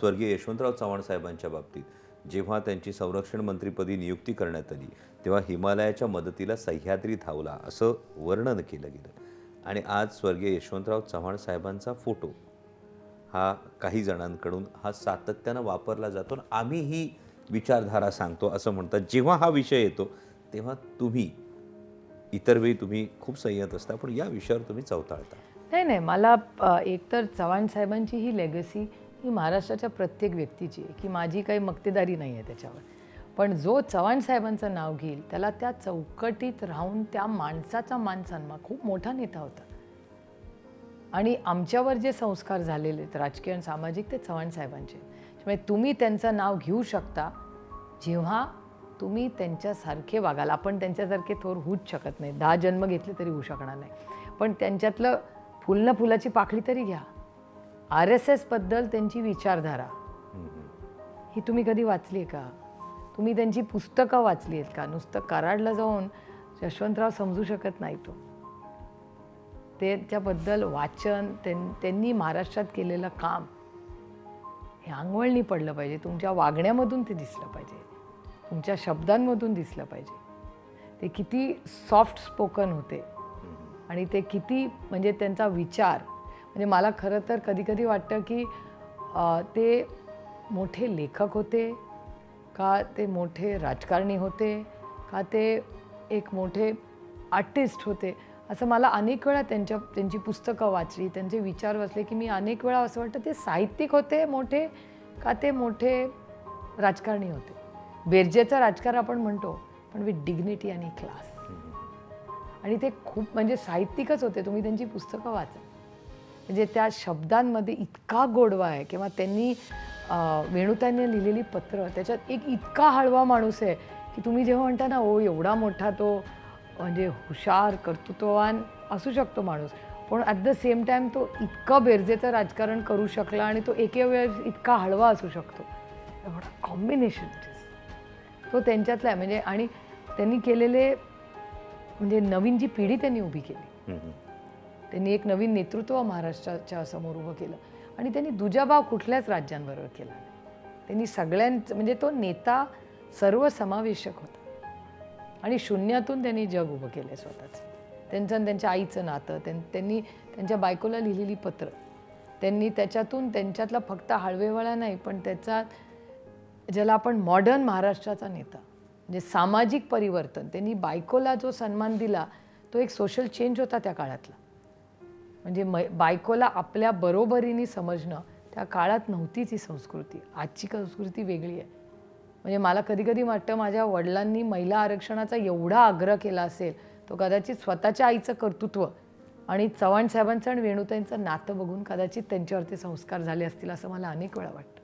स्वर्गीय यशवंतराव चव्हाण साहेबांच्या बाबतीत. जेव्हा त्यांची संरक्षण मंत्रीपदी नियुक्ती करण्यात आली तेव्हा हिमालयाच्या मदतीला सह्याद्री धावला असं वर्णन केलं गेलं. आणि आज स्वर्गीय यशवंतराव चव्हाण साहेबांचा फोटो. हा काही जणांकडून हा सातत्यानं वापरला जातो आणि आम्ही ही विचारधारा सांगतो असं म्हणतात. जेव्हा हा विषय येतो तेव्हा तुम्ही इतर वेळी तुम्ही खूप संयत असता पण या विषयावर तुम्ही चौताळता नाही नाही. मला एकतर चव्हाण साहेबांची ही लेगसी ही महाराष्ट्राच्या प्रत्येक व्यक्तीची आहे की माझी काही मक्तेदारी नाही आहे त्याच्यावर. पण जो चव्हाण साहेबांचं नाव घेईल त्याला त्या चौकटीत राहून त्या माणसाचा मान सन्मान खूप मोठा नेता होता. आणि आमच्यावर जे संस्कार झालेले आहेत राजकीय आणि सामाजिक ते चव्हाण साहेबांचे म्हणजे त्यामुळे तुम्ही त्यांचं नाव घेऊ शकता जेव्हा तुम्ही त्यांच्यासारखे वागाल. आपण त्यांच्यासारखे थोर होऊच शकत नाही. दहा जन्म घेतले तरी होऊ शकणार नाही. पण त्यांच्यातलं फुलनं फुलाची पाखळी तरी घ्या. आर एस एसबद्दल त्यांची विचारधारा. ही तुम्ही कधी वाचली आहे का? तुम्ही त्यांची पुस्तकं वाचली आहेत का? नुसतं कराडला जाऊन यशवंतराव समजू शकत नाही तो. ते त्याबद्दल वाचन त्यां त्यांनी महाराष्ट्रात केलेलं काम हे अंगवळणी पडलं पाहिजे. तुमच्या वागण्यामधून ते दिसलं पाहिजे. तुमच्या शब्दांमधून दिसलं पाहिजे. ते किती सॉफ्ट स्पोकन होते. आणि ते किती म्हणजे त्यांचा विचार म्हणजे मला खरं तर कधी कधी वाटतं की ते मोठे लेखक होते का ते मोठे राजकारणी होते का ते एक मोठे आर्टिस्ट होते असं मला अनेक वेळा त्यांच्या त्यांची पुस्तकं वाचली त्यांचे विचार वाचले की मी अनेक वेळा असं वाटतं ते साहित्यिक होते मोठे का ते मोठे राजकारणी होते. बेरजेचं राजकारण आपण म्हणतो पण विथ डिग्निटी आणि क्लास आणि ते खूप म्हणजे साहित्यिकच होते तुम्ही त्यांची पुस्तकं वाचा. म्हणजे त्या शब्दांमध्ये इतका गोडवा आहे किंवा त्यांनी वेणुताईने लिहिलेली पत्र त्याच्यात एक इतका हळवा माणूस आहे की तुम्ही जेव्हा म्हणता ना ओ एवढा मोठा तो म्हणजे हुशार कर्तृत्ववान असू शकतो माणूस. पण ॲट द सेम टाईम तो इतकं बेरजेचं राजकारण करू शकला आणि तो एके वेळेस इतका हळवा असू शकतो. एवढा कॉम्बिनेशन तो त्यांच्यातला आहे. म्हणजे आणि त्यांनी केलेले म्हणजे नवीन जी पिढी त्यांनी उभी केली. त्यांनी एक नवीन नेतृत्व महाराष्ट्राच्या समोर उभं केलं. आणि त्यांनी दुजाभाव कुठल्याच राज्यांबरोबर केला त्यांनी सगळ्यांचं म्हणजे तो नेता सर्वसमावेशक होता. आणि शून्यातून त्यांनी जग उभं केलं स्वतःचं. त्यांचं आणि त्यांच्या आईचं नातं त्यां त्यांनी त्यांच्या बायकोला लिहिलेली पत्र. त्यांनी त्याच्यातून त्यांच्यातला फक्त हळवेवळा नाही पण त्याचा ज्याला आपण मॉडर्न महाराष्ट्राचा नेता म्हणजे सामाजिक परिवर्तन त्यांनी बायकोला जो सन्मान दिला तो एक सोशल चेंज होता त्या काळातला. म्हणजे मै बायकोला आपल्या बरोबरीने समजणं त्या काळात नव्हतीच ही संस्कृती. आजची संस्कृती वेगळी आहे. म्हणजे मला कधी कधी वाटतं माझ्या वडिलांनी महिला आरक्षणाचा एवढा आग्रह केला असेल तो कदाचित स्वतःच्या आईचं कर्तृत्व आणि चव्हाण साहेबांचं आणि वेणुताईंचं नातं बघून कदाचित त्यांच्यावरती संस्कार झाले असतील असं मला अनेक वेळा वाटतं.